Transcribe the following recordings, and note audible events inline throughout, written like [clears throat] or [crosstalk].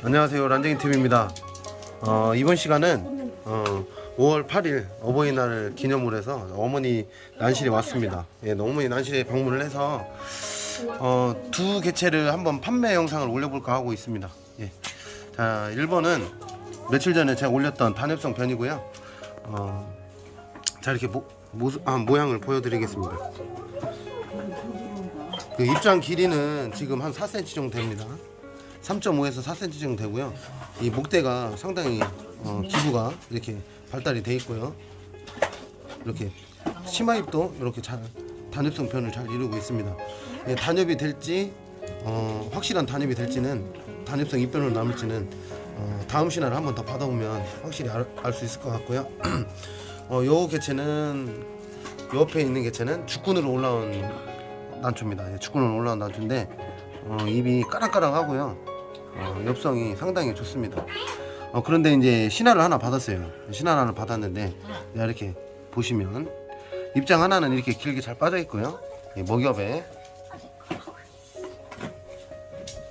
안녕하세요 란쟁이 TV입니다. 어, 이번 시간은 어, 5월 8일 어버이날 기념으로 해서 어머니 난실에 왔습니다. 예, 어머니 난실에 방문을 해서 어, 두 개체를 한번 판매 영상을 올려볼까 하고 있습니다. 예. 자, 1번은 며칠 전에 제가 올렸던 단엽성 변이고요. 어, 자 이렇게 모, 모습, 아, 모양을 보여드리겠습니다. 그 입장 길이는 지금 한 4cm 정도 됩니다. 3.5에서 4cm 정도 되고요. 이 목대가 상당히 어, 기부가 이렇게 발달이 돼 있고요. 이렇게 치마입도 이렇게 잘 단엽성 변을 잘 이루고 있습니다. 예, 단엽이 될지 어, 확실한 단엽이 될지는 단엽성 입변으로 남을지는 어, 다음 신화를 한번 더 받아보면 확실히 알 수 있을 것 같고요. [clears throat] 어, 요 개체는 요 옆에 있는 개체는 죽군으로 올라온 난초입니다. 예, 죽군으로 올라온 난초인데 어, 입이 까랑까랑하고요. 어, 엽성이 상당히 좋습니다. 어, 그런데 이제 신화를 하나 받았어요. 신화 하나 받았는데 자, 이렇게 보시면 입장 하나는 이렇게 길게 잘 빠져 있고요. 이 먹엽에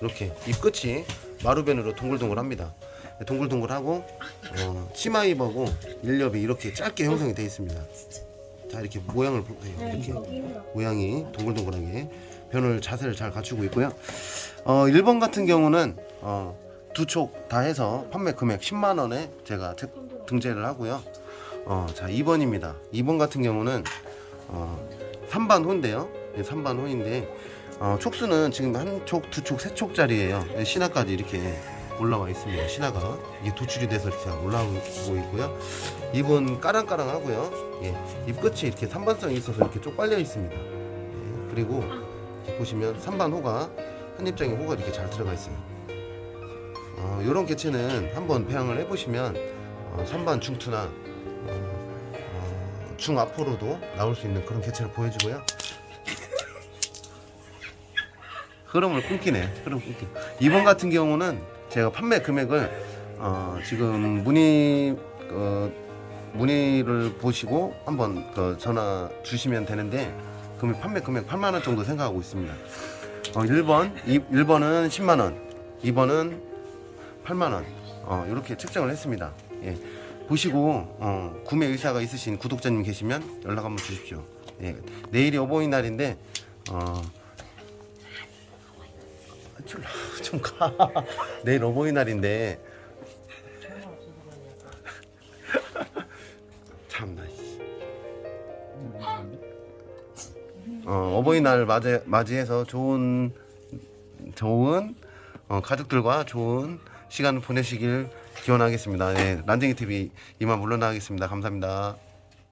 이렇게 입 끝이 마루벤으로 동글동글합니다. 동글동글하고 어, 치마입하고 일엽이 이렇게 짧게 형성이 되어 있습니다. 자 이렇게 모양을 보세요. 이렇게 모양이 동글동글하게 변을 자세를 잘 갖추고 있고요. 어, 1번 같은 경우는 어, 두촉 다 해서 판매 금액 10만 원에 제가 제- 등재를 하고요. 어, 자 2번입니다. 2번 같은 경우는 어, 3반 호인데요. 네, 3반 호인데 어, 촉수는 지금 한 촉, 두 촉, 세 촉짜리예요. 네, 신화까지 이렇게 올라와 있습니다. 신화가 이게 도출이 돼서 이렇게 올라오고 있고요. 입은 까랑까랑하고요. 예, 입 끝이 이렇게 삼반성이 있어서 이렇게 쪽 빨려 있습니다. 예, 그리고 보시면 3반 호가 한 입장에 호가 이렇게 잘 들어가 있어요. 어, 이런 개체는 한번 배양을 해보시면 어, 3반 중투나 어, 어, 중앞으로도 나올 수 있는 그런 개체를 보여주고요. 흐름을 끊기네. 흐름 끊기. 이번 같은 경우는 제가 판매 금액을 어, 지금 문의 어, 문의를 보시고 한번 그 전화 주시면 되는데 금액 판매 금액 8만 원 정도 생각하고 있습니다. 어, 1번, 2, 1번은 10만 원, 2번은 8만 원. 어, 이렇게 측정을 했습니다. 예. 보시고 어, 구매 의사가 있으신 구독자님 계시면 연락 한번 주십시오. 예. 내일이 어버이날인데 어, 좀, 좀 가. [laughs] 내일 어버이날인데. 어, 어버이날 맞이, 맞이해서 좋은 좋은 어, 가족들과 좋은 시간을 보내시길 기원하겠습니다. 네, 란쟁이 TV 이만 물러나겠습니다. 감사합니다.